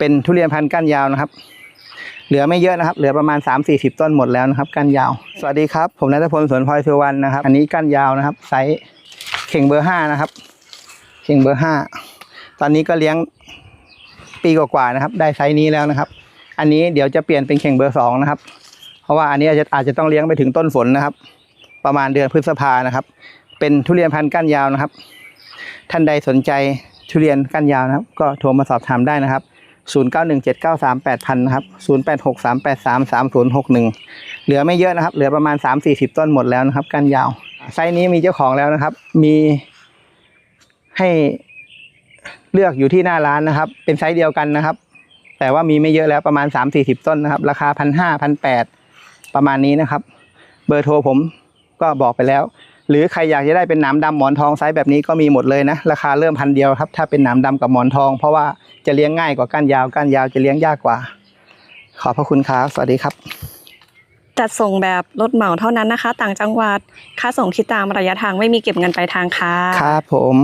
เป็นทุเรียนพันธุ์ก้านยาวนะครับ เหลือไม่เยอะนะครับ เหลือประมาณ 3 4 0 ต้นหมดแล้วนะครับก้านยาว สวัสดีครับ ผมนัทพลสวนพลอยสุวรรณนะครับ อันนี้ก้านยาวนะครับ ไซส์เข่งเบอร์ห้านะครับ เข่งเบอร์ห้าตอนนี้ก็เลี้ยงปีกว่าๆนะครับ ได้ไซส์นี้แล้วนะครับ อันนี้เดี๋ยวจะเปลี่ยนเป็นเข่งเบอร์สองนะครับ เพราะว่าอันนี้อาจจะอาจจะต้องเลี้ยงไปถึงต้นฝนนะครับ ประมาณเดือนพฤษภานะครับ เป็นทุเรียนพันธุ์ก้านยาวนะครับ ท่านใดสนใจทุเรียนก้านยาวนะครับ ก็โทรมาสอบถามได้นะครับ 0917938000นะครับ0863833061 เหลือไม่เยอะนะครับ เหลือประมาณ 3-40 ต้นหมดแล้วนะครับ ก้านยาว ไซส์นี้มีเจ้าของแล้วนะครับ มีให้เลือกอยู่ที่หน้าร้านนะครับ เป็นไซส์เดียวกันนะครับ แต่ว่ามีไม่เยอะแล้วประมาณ 3-40 ต้นนะครับ ราคาพันห้าพันแปดประมาณนี้นะครับ เบอร์โทรผมก็บอกไปแล้ว หรือใครอยากจะได้เป็นหนามดำหมอนทองไซส์แบบนี้ก็มีหมดเลยนะ ราคาเริ่มพันเดียวครับ ถ้าเป็นหนามดำกับหมอนทอง เพราะว่า จะเลี้ยงง่ายกว่าก้านยาว ก้านยาวจะเลี้ยงยากกว่า ขอบพระคุณครับ สวัสดีครับ จัดส่งแบบรถเหมาเท่านั้นนะคะ ต่างจังหวัด ค่าส่งคิดตามระยะทางไม่มีเก็บเงินปลายทางค่ะ ครับผม